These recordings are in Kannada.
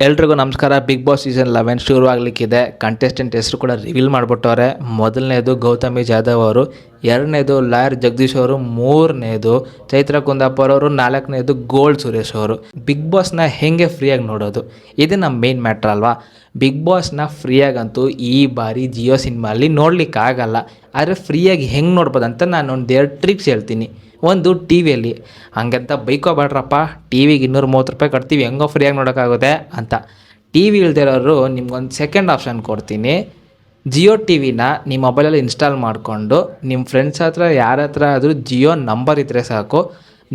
ಎಲ್ರಿಗೂ ನಮಸ್ಕಾರ. ಬಿಗ್ ಬಾಸ್ ಸೀಸನ್ ಲೆವೆನ್ ಶುರು ಆಗಲಿಕ್ಕಿದೆ ಕಂಟೆಸ್ಟೆಂಟ್ ಹೆಸರು ಕೂಡ ರಿವೀಲ್ ಮಾಡಿಬಿಟ್ಟವ್ರೆ. ಮೊದಲನೇದು ಗೌತಮಿ ಜಾಧವ್ ಅವರು, ಎರಡನೇದು ಲಾಯರ್ ಜಗದೀಶ್ ಅವರು, ಮೂರನೇದು ಚೈತ್ರ ಕುಂದಾಪುರ ಅವರು, ನಾಲ್ಕನೇದು ಗೋಲ್ಡ್ ಸುರೇಶ್ ಅವರು. ಬಿಗ್ ಬಾಸ್ನ ಹೆಂಗೆ ಫ್ರೀಯಾಗಿ ನೋಡೋದು? ಇದು ನಮ್ಮ ಮೇನ್ ಮ್ಯಾಟ್ರ್ ಅಲ್ವಾ ಬಿಗ್ ಬಾಸ್ನ ಫ್ರೀಯಾಗಂತೂ ಈ ಬಾರಿ ಜಿಯೋ ಸಿನಿಮಾಲಿ ನೋಡ್ಲಿಕ್ಕಾಗಲ್ಲ. ಆದರೆ ಫ್ರೀಯಾಗಿ ಹೆಂಗೆ ನೋಡ್ಬೋದು ಅಂತ ನಾನು ಒಂದು ಎರಡು ಟ್ರಿಕ್ಸ್ ಹೇಳ್ತೀನಿ. ಒಂದು ಟಿ ವಿಯಲ್ಲಿ. ಹಂಗಂತ ಬೈಕೋಬೇಡ್ರಪ್ಪ, ಟಿ ವಿಗೆ ಇನ್ನೂರು ಮೂವತ್ತು ರೂಪಾಯಿ ಕಟ್ತೀವಿ, ಹೆಂಗೋ ಫ್ರೀಯಾಗಿ ನೋಡೋಕ್ಕಾಗುತ್ತೆ ಅಂತ. ಟಿ ವಿ ಇಲ್ದಿರೋರು ನಿಮ್ಗೊಂದು ಸೆಕೆಂಡ್ ಆಪ್ಷನ್ ಕೊಡ್ತೀನಿ. ಜಿಯೋ ಟಿ ವಿನ ನಿಮ್ಮ ಮೊಬೈಲಲ್ಲಿ ಇನ್ಸ್ಟಾಲ್ ಮಾಡಿಕೊಂಡು, ನಿಮ್ಮ ಫ್ರೆಂಡ್ಸ್ ಹತ್ರ ಯಾರ ಹತ್ರ ಆದರೂ ಜಿಯೋ ನಂಬರ್ ಇದ್ದರೆ ಸಾಕು.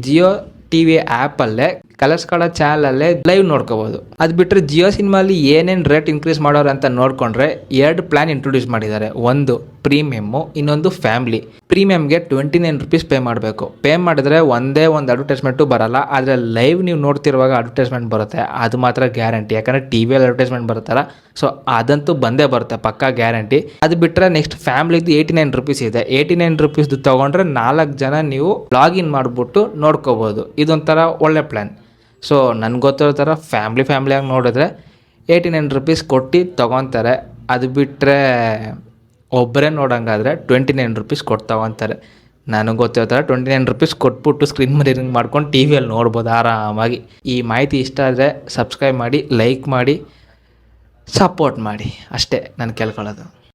ಜಿಯೋ ಟಿ ವಿ ಆ್ಯಪಲ್ಲೇ ಕಲರ್ಸ್ ಕಾಡೋ ಚಾನಲಲ್ಲೇ ಲೈವ್ ನೋಡ್ಕೋಬಹುದು ಅದು ಬಿಟ್ಟರೆ ಜಿಯೋ ಸಿನಿಮಾಲಿ ಏನೇನು ರೇಟ್ ಇನ್ಕ್ರೀಸ್ ಮಾಡೋರು ಅಂತ ನೋಡಿಕೊಂಡ್ರೆ ಎರಡು ಪ್ಲಾನ್ ಇಂಟ್ರೊಡ್ಯೂಸ್ ಮಾಡಿದ್ದಾರೆ. ಒಂದು ಪ್ರೀಮಿಯಮ್ಮು ಇನ್ನೊಂದು ಫ್ಯಾಮಿಲಿ ಪ್ರೀಮಿಯಮ್ಗೆ ಟ್ವೆಂಟಿ ನೈನ್ ರುಪೀಸ್ ಪೇ ಮಾಡಬೇಕು. ಪೇ ಮಾಡಿದ್ರೆ ಒಂದೇ ಒಂದು ಅಡ್ವರ್ಟೈಸ್ಮೆಂಟು ಬರಲ್ಲ. ಆದರೆ ಲೈವ್ ನೀವು ನೋಡ್ತಿರುವಾಗ ಅಡ್ವರ್ಟೈಸ್ಮೆಂಟ್ ಬರುತ್ತೆ. ಅದು ಮಾತ್ರ ಗ್ಯಾರಂಟಿ ಯಾಕಂದರೆ ಟಿ ವಿಯಲ್ಲಿ ಅಡ್ವರ್ಟೈಸ್ಮೆಂಟ್ ಬರುತ್ತಲ್ಲ. ಸೊ ಅದಂತೂ ಬಂದೇ ಬರುತ್ತೆ, ಪಕ್ಕಾ ಗ್ಯಾರಂಟಿ ಅದು ಬಿಟ್ಟರೆ ನೆಕ್ಸ್ಟ್ ಫ್ಯಾಮ್ಲಿದು ಏಯ್ಟಿ ನೈನ್ ರುಪೀಸ್ ಇದೆ. ಏಯ್ಟಿ ನೈನ್ ರುಪೀಸ್ದು ತೊಗೊಂಡ್ರೆ ನಾಲ್ಕು ಜನ ನೀವು ಲಾಗಿನ್ ಮಾಡಿಬಿಟ್ಟು ನೋಡ್ಕೋಬೋದು. ಇದೊಂಥರ ಒಳ್ಳೆ ಪ್ಲ್ಯಾನ್ ಸೊ ನನಗೆ ಗೊತ್ತಿರೋ ಥರ ಫ್ಯಾಮ್ಲಿ ಫ್ಯಾಮ್ಲಿಯಾಗಿ ನೋಡಿದ್ರೆ ಏಯ್ಟಿ ನೈನ್ ರುಪೀಸ್ ಕೊಟ್ಟು ತೊಗೊತಾರೆ. ಅದು ಬಿಟ್ಟರೆ ಒಬ್ಬರೇ ನೋಡೋಂಗಾದ್ರೆ ಟ್ವೆಂಟಿ ನೈನ್ ರುಪೀಸ್ ಕೊಟ್ಟು ತೊಗೊತಾರೆ. ನನಗೆ ಗೊತ್ತಿರೋ ಥರ ಟ್ವೆಂಟಿ ನೈನ್ ರುಪೀಸ್ ಕೊಟ್ಬಿಟ್ಟು ಸ್ಕ್ರೀನ್ ಮಿರರಿಂಗ್ ಮಾಡ್ಕೊಂಡು ಟಿ ವಿಯಲ್ಲಿ ನೋಡ್ಬೋದು ಆರಾಮಾಗಿ. ಈ ಮಾಹಿತಿ ಇಷ್ಟ ಆದರೆ ಸಬ್ಸ್ಕ್ರೈಬ್ ಮಾಡಿ ಲೈಕ್ ಮಾಡಿ ಸಪೋರ್ಟ್ ಮಾಡಿ. ಅಷ್ಟೇ, ನಾನು ಕೇಳ್ಕೊಳ್ಳೋದು.